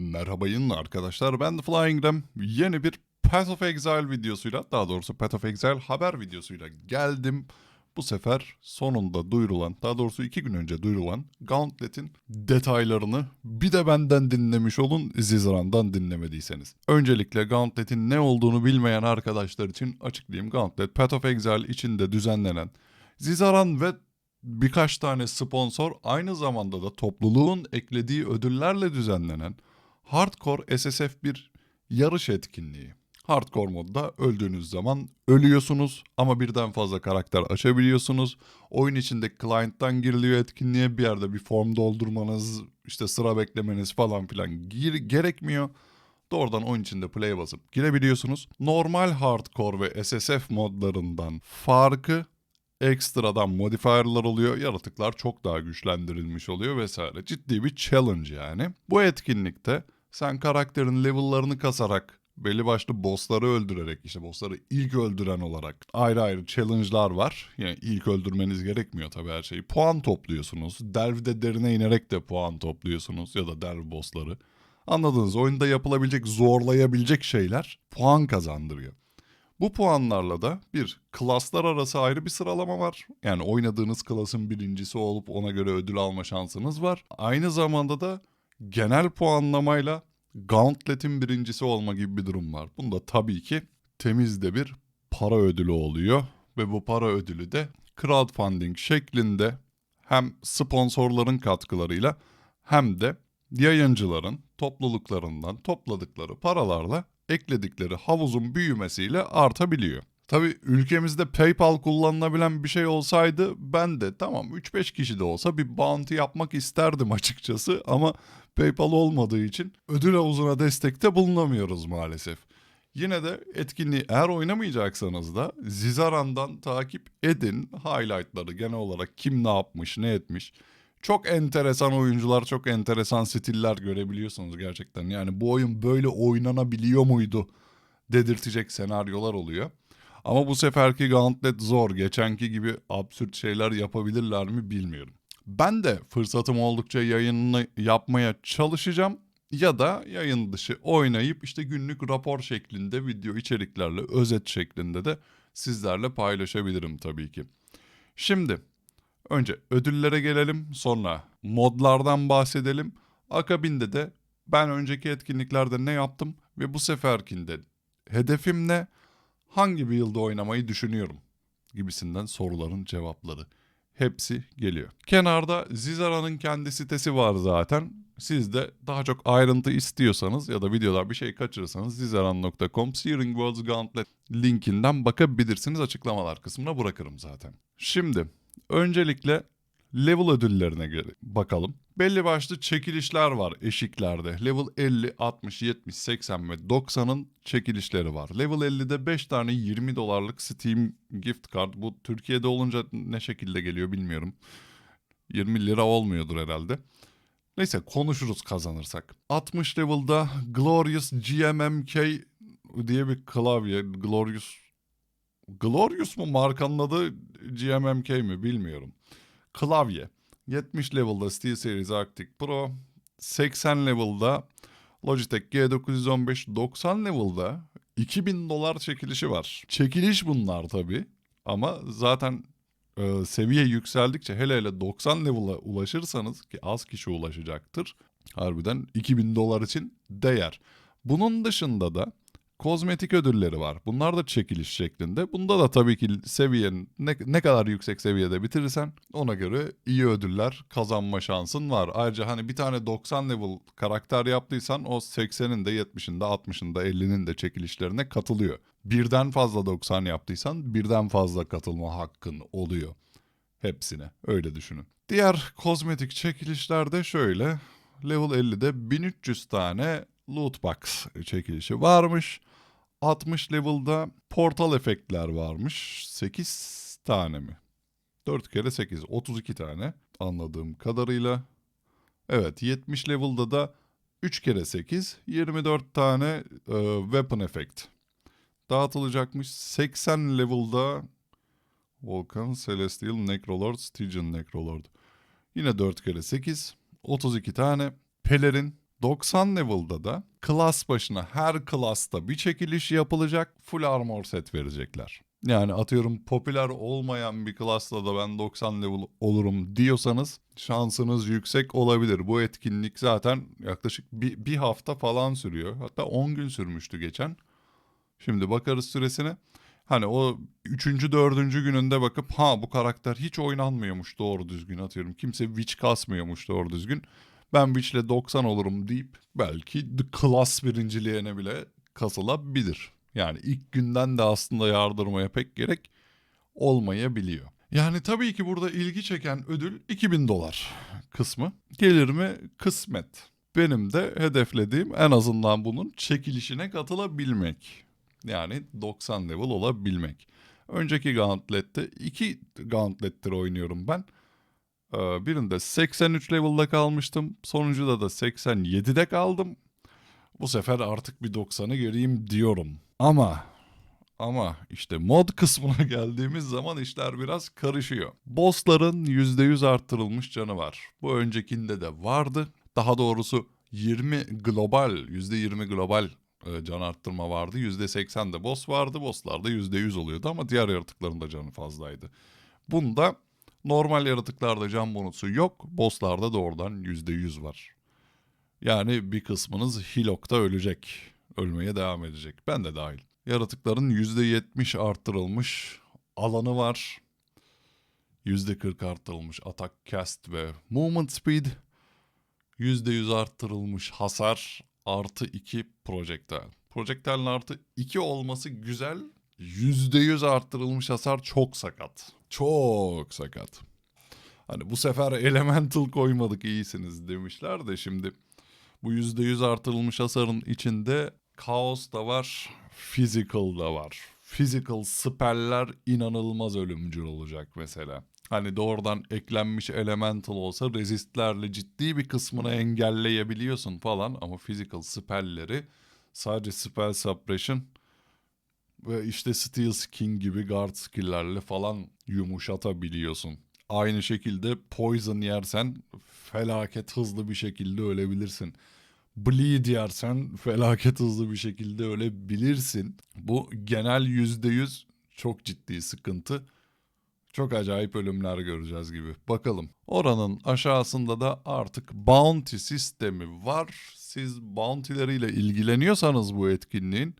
Merhabayın arkadaşlar ben The Flying Ram. Yeni bir Path of Exile videosuyla daha doğrusu Path of Exile haber videosuyla geldim. Bu sefer sonunda duyurulan daha doğrusu iki gün önce duyurulan Gauntlet'in detaylarını bir de benden dinlemiş olun Zizran'dan dinlemediyseniz. Öncelikle Gauntlet'in ne olduğunu bilmeyen arkadaşlar için açıklayayım. Gauntlet Path of Exile içinde düzenlenen Zizaran ve birkaç tane sponsor aynı zamanda da topluluğun eklediği ödüllerle düzenlenen Hardcore SSF bir yarış etkinliği. Hardcore modda öldüğünüz zaman ölüyorsunuz ama birden fazla karakter açabiliyorsunuz. Oyun içinde client'tan giriliyor etkinliğe bir yerde bir form doldurmanız, işte sıra beklemeniz falan filan gerekmiyor. Doğrudan oyun içinde play basıp girebiliyorsunuz. Normal hardcore ve SSF modlarından farkı ekstradan modifier'lar oluyor. Yaratıklar çok daha güçlendirilmiş oluyor vesaire. Ciddi bir challenge yani. Bu etkinlikte sen karakterin level'larını kasarak belli başlı bossları öldürerek işte bossları ilk öldüren olarak ayrı ayrı challenge'lar var. Yani ilk öldürmeniz gerekmiyor tabii her şeyi. Puan topluyorsunuz. Delve'de derine inerek de puan topluyorsunuz ya da delve bossları. Anladınız oyunda yapılabilecek zorlayabilecek şeyler puan kazandırıyor. Bu puanlarla da bir klaslar arası ayrı bir sıralama var. Yani oynadığınız klasın birincisi olup ona göre ödül alma şansınız var. Aynı zamanda da genel puanlamayla Gauntlet'in birincisi olma gibi bir durum var. Bunda tabii ki temiz de bir para ödülü oluyor. Ve bu para ödülü de crowdfunding şeklinde hem sponsorların katkılarıyla hem de yayıncıların topluluklarından topladıkları paralarla ekledikleri havuzun büyümesiyle artabiliyor. Tabii ülkemizde PayPal kullanılabilen bir şey olsaydı ben de tamam 3-5 kişi de olsa bir bounty yapmak isterdim açıkçası ama PayPal olmadığı için ödül havuzuna destekte bulunamıyoruz maalesef. Yine de etkinliği eğer oynamayacaksanız da Zizaran'dan takip edin highlightları genel olarak kim ne yapmış ne etmiş. Çok enteresan oyuncular, çok enteresan stiller görebiliyorsunuz gerçekten. Yani bu oyun böyle oynanabiliyor muydu dedirtecek senaryolar oluyor. Ama bu seferki Gauntlet zor. Geçenki gibi absürt şeyler yapabilirler mi bilmiyorum. Ben de fırsatım oldukça yayınını yapmaya çalışacağım. Ya da yayın dışı oynayıp işte günlük rapor şeklinde video içeriklerle özet şeklinde de sizlerle paylaşabilirim tabii ki. Şimdi Önce ödüllere gelelim, sonra modlardan bahsedelim. Akabinde de ben önceki etkinliklerde ne yaptım ve bu seferkinde hedefim ne, hangi bir yılda oynamayı düşünüyorum gibisinden soruların cevapları. Hepsi geliyor. Kenarda Zizara'nın kendi sitesi var zaten. Siz de daha çok ayrıntı istiyorsanız ya da videolar bir şey kaçırırsanız zizaran.com Searing Worlds Gauntlet linkinden bakabilirsiniz. Açıklamalar kısmına bırakırım zaten. Şimdi Öncelikle level ödüllerine bakalım. Belli başlı çekilişler var eşiklerde. Level 50, 60, 70, 80 ve 90'ın çekilişleri var. Level 50'de 5 tane 20 dolarlık Steam gift card. Bu Türkiye'de olunca ne şekilde geliyor bilmiyorum. 20 lira olmuyordur herhalde. Neyse konuşuruz kazanırsak. 60 level'da Glorious GMMK diye bir klavye. Glorious Glorious mu markanın adı GMMK mi bilmiyorum. Klavye. 70 level'da SteelSeries Arctic Pro. 80 level'da Logitech G915. 90 level'da 2000 dolar çekilişi var. Çekiliş bunlar tabi. Ama zaten e, seviye yükseldikçe hele hele 90 level'a ulaşırsanız ki az kişi ulaşacaktır. Harbiden 2000 dolar için değer. Bunun dışında da kozmetik ödülleri var. Bunlar da çekiliş şeklinde. Bunda da tabii ki seviyen ne, ne kadar yüksek seviyede bitirirsen ona göre iyi ödüller kazanma şansın var. Ayrıca hani bir tane 90 level karakter yaptıysan o 80'in de 70'in de 60'ın da 50'nin de çekilişlerine katılıyor. Birden fazla 90 yaptıysan birden fazla katılma hakkın oluyor. Hepsine öyle düşünün. Diğer kozmetik çekilişlerde şöyle. Level 50'de 1300 tane loot box çekilişi varmış. 60 level'da portal efektler varmış. 8 tane mi? 4 kere 8. 32 tane anladığım kadarıyla. Evet 70 level'da da 3 kere 8. 24 tane e, weapon effect dağıtılacakmış. 80 level'da Volkan, Celestial, Necrolord, Stygian Necrolord. Yine 4 kere 8. 32 tane pelerin 90 level'da da klas başına her klasta bir çekiliş yapılacak. Full armor set verecekler. Yani atıyorum popüler olmayan bir klasla da ben 90 level olurum diyorsanız şansınız yüksek olabilir. Bu etkinlik zaten yaklaşık bir, bir hafta falan sürüyor. Hatta 10 gün sürmüştü geçen. Şimdi bakarız süresine. Hani o üçüncü, dördüncü gününde bakıp ha bu karakter hiç oynanmıyormuş doğru düzgün atıyorum. Kimse witch kasmıyormuş doğru düzgün. Ben witch'le 90 olurum deyip belki the class birinciliğine bile kasılabilir. Yani ilk günden de aslında yardırmaya pek gerek olmayabiliyor. Yani tabii ki burada ilgi çeken ödül 2000 dolar kısmı. Gelir mi? Kısmet. Benim de hedeflediğim en azından bunun çekilişine katılabilmek. Yani 90 level olabilmek. Önceki Gauntlet'te iki Gauntlet'tir oynuyorum ben. Ee, birinde 83 level'da kalmıştım. Sonuncuda da 87'de kaldım. Bu sefer artık bir 90'ı göreyim diyorum. Ama ama işte mod kısmına geldiğimiz zaman işler biraz karışıyor. Bossların %100 arttırılmış canı var. Bu öncekinde de vardı. Daha doğrusu 20 global, %20 global e, can arttırma vardı. %80 de boss vardı. Bosslarda %100 oluyordu ama diğer yaratıkların da canı fazlaydı. Bunda normal yaratıklarda can bonusu yok. Bosslarda doğrudan %100 var. Yani bir kısmınız Hilok'ta ölecek. Ölmeye devam edecek. Ben de dahil. Yaratıkların %70 arttırılmış alanı var. %40 arttırılmış atak cast ve movement speed. %100 arttırılmış hasar artı 2 projectile. Projectile'ın artı 2 olması güzel. %100 arttırılmış hasar çok sakat. Çok sakat. Hani bu sefer elemental koymadık iyisiniz demişler de şimdi bu %100 artırılmış hasarın içinde kaos da var, physical da var. Physical spell'ler inanılmaz ölümcül olacak mesela. Hani doğrudan eklenmiş elemental olsa resistlerle ciddi bir kısmını engelleyebiliyorsun falan ama physical spell'leri sadece spell suppression ve işte steel skin gibi guard skill'lerle falan yumuşatabiliyorsun. Aynı şekilde poison yersen felaket hızlı bir şekilde ölebilirsin. Bleed yersen felaket hızlı bir şekilde ölebilirsin. Bu genel %100 çok ciddi sıkıntı. Çok acayip ölümler göreceğiz gibi. Bakalım. Oranın aşağısında da artık bounty sistemi var. Siz bounty'leriyle ilgileniyorsanız bu etkinliğin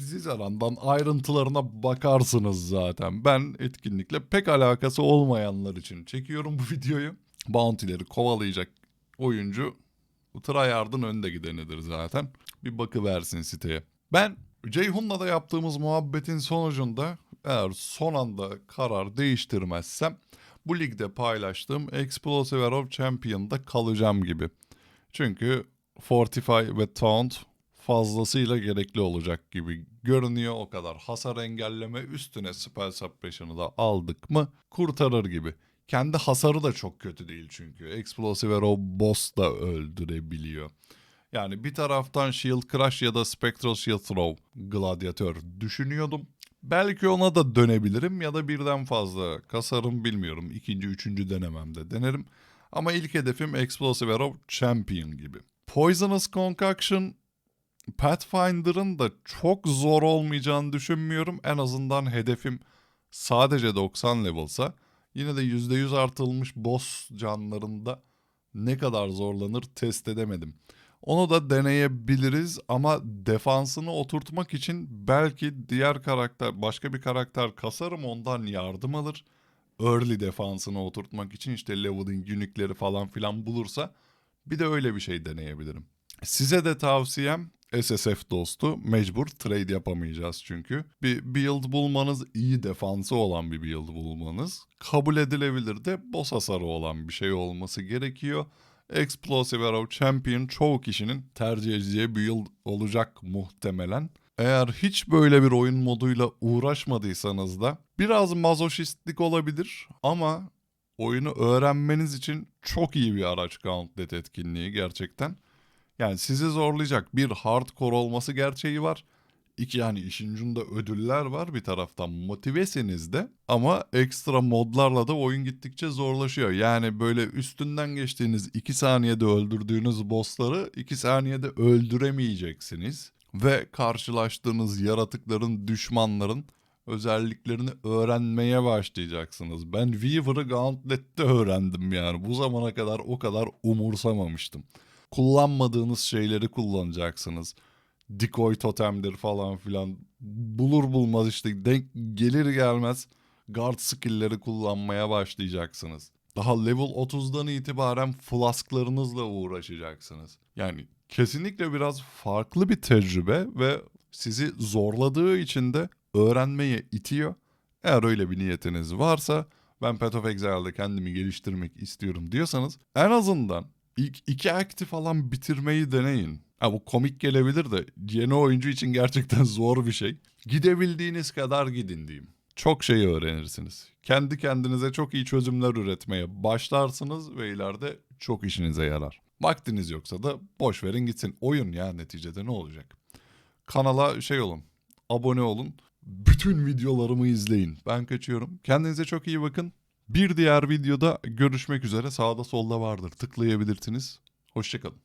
siz arandan ayrıntılarına bakarsınız zaten. Ben etkinlikle pek alakası olmayanlar için çekiyorum bu videoyu. Bounty'leri kovalayacak oyuncu tryhard'ın önde gidenidir zaten. Bir bakıversin siteye. Ben Ceyhun'la da yaptığımız muhabbetin sonucunda eğer son anda karar değiştirmezsem bu ligde paylaştığım Explosive Arrow Champion'da kalacağım gibi. Çünkü Fortify ve Taunt fazlasıyla gerekli olacak gibi görünüyor. O kadar hasar engelleme üstüne Spell Suppression'ı da aldık mı kurtarır gibi. Kendi hasarı da çok kötü değil çünkü. Explosive Arrow boss da öldürebiliyor. Yani bir taraftan Shield Crush ya da Spectral Shield Throw gladyatör düşünüyordum. Belki ona da dönebilirim ya da birden fazla kasarım bilmiyorum. İkinci, üçüncü denememde denerim. Ama ilk hedefim Explosive Arrow Champion gibi. Poisonous Concoction Pathfinder'ın da çok zor olmayacağını düşünmüyorum. En azından hedefim sadece 90 level'sa yine de %100 artılmış boss canlarında ne kadar zorlanır test edemedim. Onu da deneyebiliriz ama defansını oturtmak için belki diğer karakter, başka bir karakter kasarım ondan yardım alır. Early defansını oturtmak için işte leveling unique'leri falan filan bulursa bir de öyle bir şey deneyebilirim. Size de tavsiyem SSF dostu mecbur trade yapamayacağız çünkü. Bir build bulmanız iyi defansı olan bir build bulmanız kabul edilebilir de boss hasarı olan bir şey olması gerekiyor. Explosive Arrow Champion çoğu kişinin tercih edeceği build olacak muhtemelen. Eğer hiç böyle bir oyun moduyla uğraşmadıysanız da biraz mazoşistlik olabilir ama oyunu öğrenmeniz için çok iyi bir araç Gauntlet etkinliği gerçekten. Yani sizi zorlayacak bir hardcore olması gerçeği var. İki yani işin ucunda ödüller var bir taraftan motivesiniz de ama ekstra modlarla da oyun gittikçe zorlaşıyor. Yani böyle üstünden geçtiğiniz 2 saniyede öldürdüğünüz bossları 2 saniyede öldüremeyeceksiniz. Ve karşılaştığınız yaratıkların, düşmanların özelliklerini öğrenmeye başlayacaksınız. Ben Weaver'ı Gauntlet'te öğrendim yani. Bu zamana kadar o kadar umursamamıştım. Kullanmadığınız şeyleri kullanacaksınız. Decoy totemdir falan filan. Bulur bulmaz işte denk gelir gelmez guard skill'leri kullanmaya başlayacaksınız. Daha level 30'dan itibaren flasklarınızla uğraşacaksınız. Yani kesinlikle biraz farklı bir tecrübe ve sizi zorladığı için de öğrenmeye itiyor. Eğer öyle bir niyetiniz varsa ben Path of Exile'de kendimi geliştirmek istiyorum diyorsanız en azından ilk iki akti falan bitirmeyi deneyin. Ha bu komik gelebilir de yeni oyuncu için gerçekten zor bir şey. Gidebildiğiniz kadar gidin diyeyim. Çok şey öğrenirsiniz. Kendi kendinize çok iyi çözümler üretmeye başlarsınız ve ileride çok işinize yarar. Vaktiniz yoksa da boş verin gitsin. Oyun ya neticede ne olacak? Kanala şey olun, abone olun. Bütün videolarımı izleyin. Ben kaçıyorum. Kendinize çok iyi bakın. Bir diğer videoda görüşmek üzere. Sağda solda vardır. Tıklayabilirsiniz. Hoşçakalın.